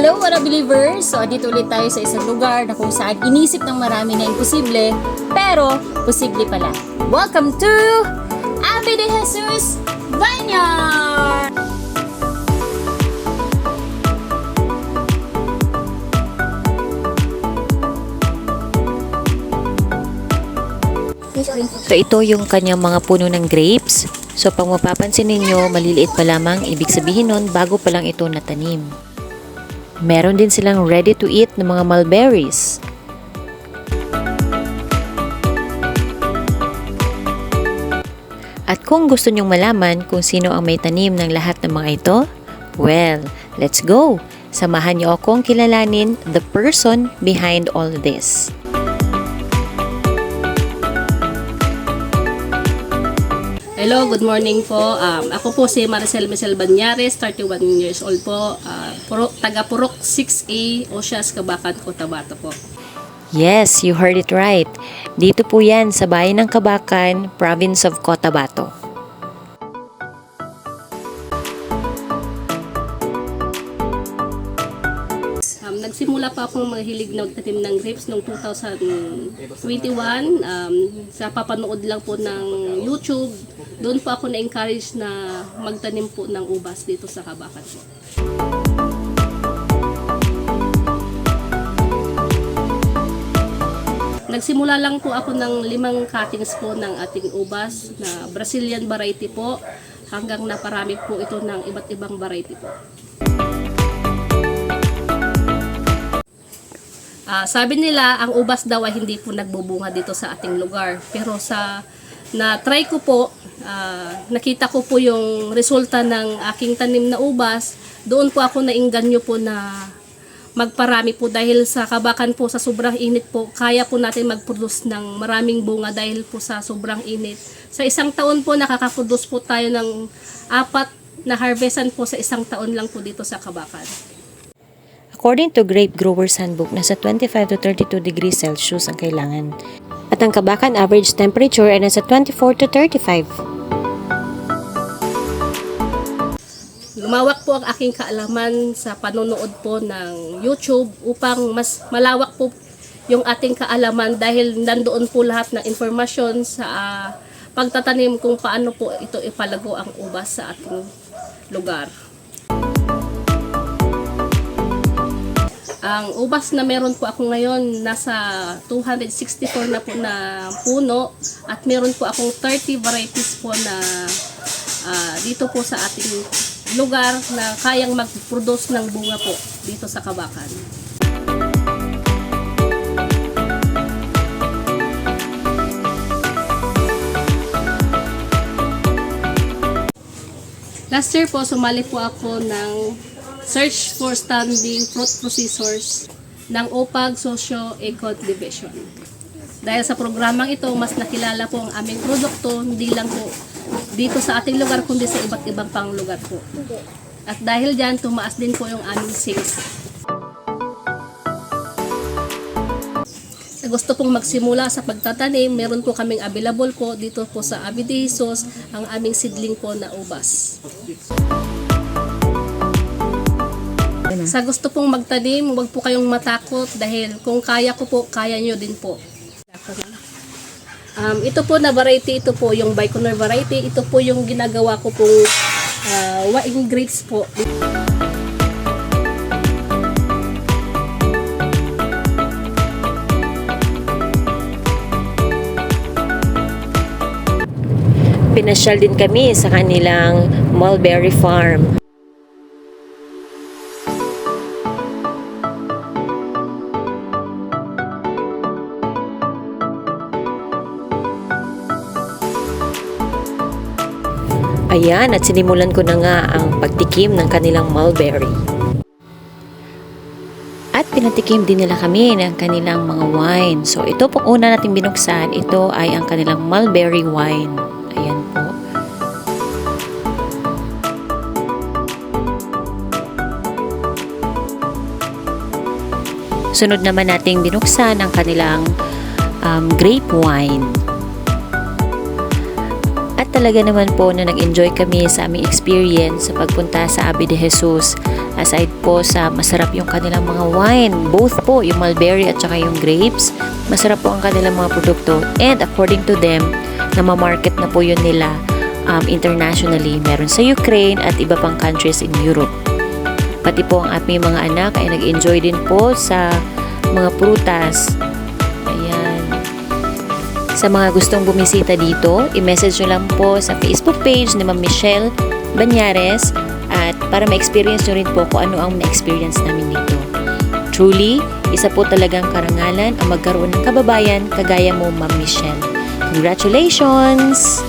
Hello, mga believers! So, dito ulit tayo sa isang lugar na kung saan inisip ng marami na imposible, pero posible pala. Welcome to Ave de Jesus Vineyard! So ito yung kanyang mga puno ng grapes. So pag mapapansin ninyo, maliliit pa lamang, ibig sabihin nun, bago pa lang ito natanim. Meron din silang ready to eat na mga mulberries. At kung gusto nyong malaman kung sino ang may tanim ng lahat ng mga ito, well, let's go! Samahan niyo akong kilalanin the person behind all this. Hello, good morning po. Um, ako po si Maricel Michel Banyares, 31 years old po. Uh, Purok, taga Purok 6A, Osias, Kabakan, Cotabato po. Yes, you heard it right. Dito po yan sa bayan ng Kabakan, province of Cotabato. Um, nagsimula pa akong mahilig na magtanim ng grapes noong 2021. Um, sa papanood lang po ng YouTube, doon po ako na-encourage na magtanim po ng ubas dito sa Kabakan po. Nagsimula lang po ako ng limang cuttings po ng ating ubas na Brazilian variety po hanggang naparami po ito ng iba't ibang variety po. Ah, sabi nila, ang ubas daw ay hindi po nagbubunga dito sa ating lugar. Pero sa na-try ko po, ah, nakita ko po yung resulta ng aking tanim na ubas. Doon po ako nainganyo po na magparami po dahil sa kabakan po sa sobrang init po, kaya po natin mag-produce ng maraming bunga dahil po sa sobrang init. Sa isang taon po nakaka-produce po tayo ng apat na harvestan po sa isang taon lang po dito sa kabakan. According to Grape Growers Handbook, nasa 25 to 32 degrees Celsius ang kailangan. At ang Kabakan average temperature ay nasa 24 to 35. Lumawak po ang aking kaalaman sa panonood po ng YouTube upang mas malawak po yung ating kaalaman dahil nandoon po lahat ng informasyon sa ah, pagtatanim kung paano po ito ipalago ang ubas sa ating lugar. Ang ubas na meron po ako ngayon nasa 264 na po na puno at meron po akong 30 varieties po na ah, dito po sa ating lugar na kayang mag-produce ng bunga po dito sa Kabakan. Last year po, sumali po ako ng Search for Standing Fruit Processors ng OPAG Socio-Econ Division. Dahil sa programang ito, mas nakilala po ang aming produkto, hindi lang po dito sa ating lugar, kundi sa iba't ibang pang lugar po. At dahil dyan, tumaas din po yung aming sales. Sa gusto pong magsimula sa pagtatanim, meron po kaming available po dito po sa Abidisos, ang aming seedling po na ubas. Sa gusto pong magtanim, huwag po kayong matakot dahil kung kaya ko po, kaya nyo din po. Um, ito po na variety, ito po yung Baikonur variety. Ito po yung ginagawa ko pong uh, wine grapes po. Pinasyal din kami sa kanilang mulberry farm. Ayan, at sinimulan ko na nga ang pagtikim ng kanilang mulberry. At pinatikim din nila kami ng kanilang mga wine. So, ito pong una natin binuksan, ito ay ang kanilang mulberry wine. Ayan po. Sunod naman nating binuksan ang kanilang um, grape wine. At talaga naman po na nag-enjoy kami sa aming experience sa pagpunta sa Abi de Jesus Aside po sa masarap yung kanilang mga wine, both po yung mulberry at saka yung grapes, masarap po ang kanilang mga produkto. And according to them, na market na po yun nila um, internationally. Meron sa Ukraine at iba pang countries in Europe. Pati po ang aming mga anak ay nag-enjoy din po sa mga prutas. Sa mga gustong bumisita dito, i-message nyo lang po sa Facebook page ni Ma'am Michelle Banyares at para ma-experience nyo rin po kung ano ang na-experience namin dito. Truly, isa po talagang karangalan ang magkaroon ng kababayan kagaya mo, Ma'am Michelle. Congratulations!